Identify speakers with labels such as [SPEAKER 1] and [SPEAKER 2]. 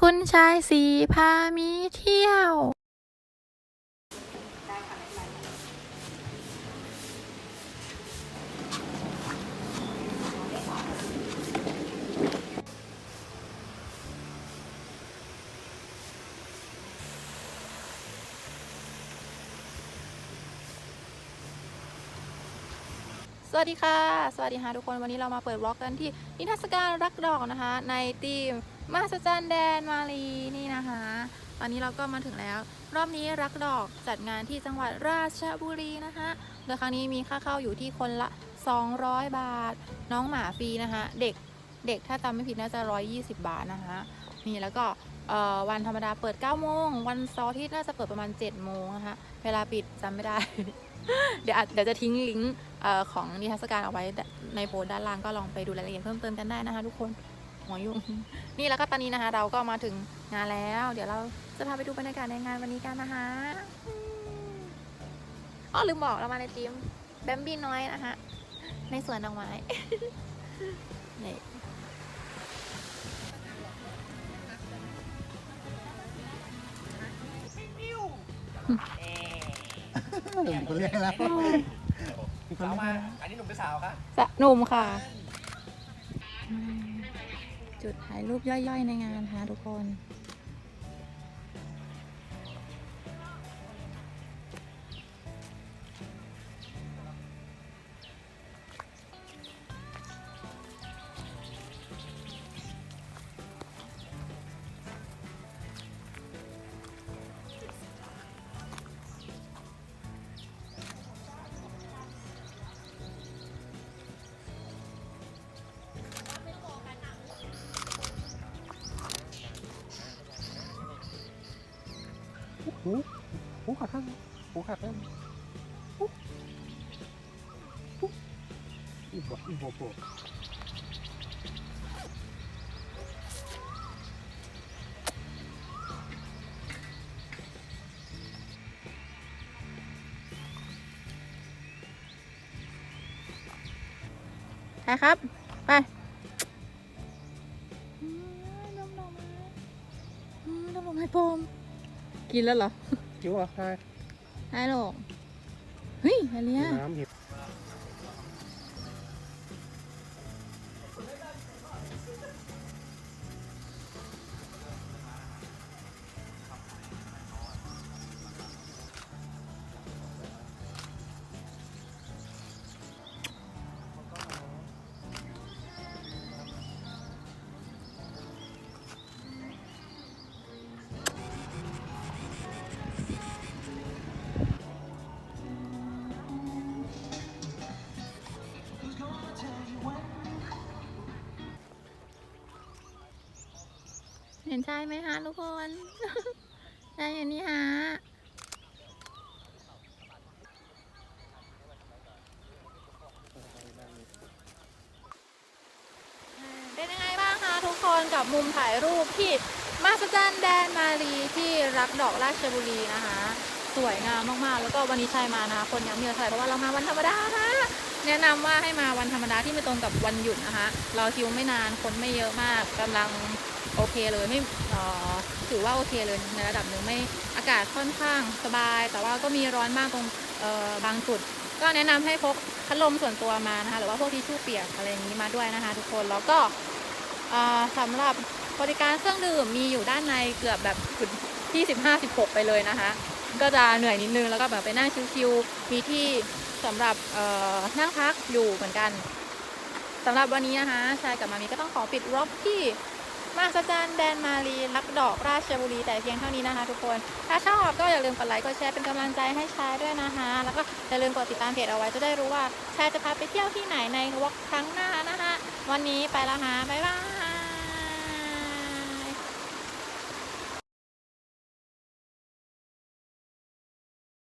[SPEAKER 1] คุณชายสีพามีเที่ยว วัสดีค่ะ สวัสดีค่ะทุกคนวันนี้เรามาเปิดวอล์กกันที่นิทรรศการรักดอกนะคะ ในทีมมหัศจรรย์แดนมาลีนี่นะคะ ตอนนี้เราก็มาถึงแล้ว รอบนี้รักดอกจัดงานที่จังหวัดราชบุรีนะคะโดยครั้งนี้มีค่าเข้าอยู่ที่คนละ 200 บาท น้องหมาฟรีนะคะ เด็ก เด็กถ้าจำไม่ผิดน่าจะ 120 บาทนะคะนี่แล้วก็วันธรรมดาเปิด 9 โมง วันเสาร์อาทิตย์น่าจะเปิดประมาณ 7 โมงนะคะเวลาปิดจำไม่ได้ เดี๋ยวอาจเดี๋ยวจะทิ้งลิงก์ของนิทรรศการเอาไว้ในโพสต์ด้านล่างก็ลองไปดูรายละเอียดเพิ่มเติมกันได้นะคะทุกคนหัวยุ่งนี่แล้วก็ตอนนี้นะคะ เราก็มาถึงงานแล้ว เดี๋ยวเราจะพาไปดูบรรยากาศในงานวันนี้กันนะคะอ๋อลืมบอกเรามาในทีมแบมบี้น้อยนะคะในสวนดอกไม้นี่
[SPEAKER 2] มีคนเรียกแล้วมีคน
[SPEAKER 3] สาว
[SPEAKER 2] เรียก
[SPEAKER 3] มา
[SPEAKER 2] แล้ว
[SPEAKER 3] อันนี้หนุ่มหรือสาวคะ
[SPEAKER 1] สะหนุ่มค่ะอืมจุดถ่ายรูปย่อยๆในงานค่ะทุกคน
[SPEAKER 2] หูหูขาดข้างหูขาดข้างหูหูอีบอีโบโบ
[SPEAKER 1] ไปครับ ไปอืมน้ำดอกไม้อืมน้ำดอกไม้ปลอม กินแล้วเหรอ
[SPEAKER 2] คิ้วอะใช่
[SPEAKER 1] ได้หรอก เฮ้ยอันเนี้ย
[SPEAKER 2] น้ำเห็ด
[SPEAKER 1] เห็นใช่ไหมคะทุกคนใช่อันนี้ฮะเป็นยังไงบ้างคะทุกคนกับมุมถ่ายรูปที่มหัศจรรย์แดนมารีที่รักดอกราชบุรีนะคะ สวยงามมากๆ แล้วก็วันนี้ชายมานะคะคนยังม่เยอะเท่าไหร่เพราะว่าเรามาวันธรรมดานะ แนะนำว่าให้มาวันธรรมดาที่ไม่ตรงกับวันหยุดนะคะ เราคิวไม่นานคนไม่เยอะมากกำลังโอเคเลยไม่อ่อถือว่าโอเคเลยในระดับหนึ่งไม่อากาศค่อนข้างสบาย แต่ว่าก็มีร้อนมากตรงเอ่อบางจุด ก็แนะนำให้พกพัดลมส่วนตัวมานะคะหรือว่าพวกทิชชู่เปียกอะไรอย่างนี้มาด้วยนะคะ ทุกคนแล้วก็เอ่อสำหรับบริการเครื่องดื่มมีอยู่ด้านในเกือบแบบจุดที่15 16ไปเลยนะคะ ก็จะเหนื่อยนิดนึงแล้วก็แบบไปนั่งชิวๆมีที่ สำหรับนั่งพักอยู่เหมือนกันสำหรับวันนี้นะคะชายกับมามีก็ต้องขอปิดร็อบที่มหัศจรรย์แดนมารีลักดอกราชบุรีแต่เพียงเท่านี้นะคะ ทุกคน ถ้าชอบก็อย่าลืมกดไลค์กดแชร์เป็นกำลังใจให้ชายด้วยนะคะ แล้วก็อย่าลืมกดติดตามเพจเอาไว้จะได้รู้ว่าชายจะพาไปเที่ยวที่ไหนในวอล์กครั้งหน้านะคะวันนี้ไปแล้วฮะบ๊ายบาย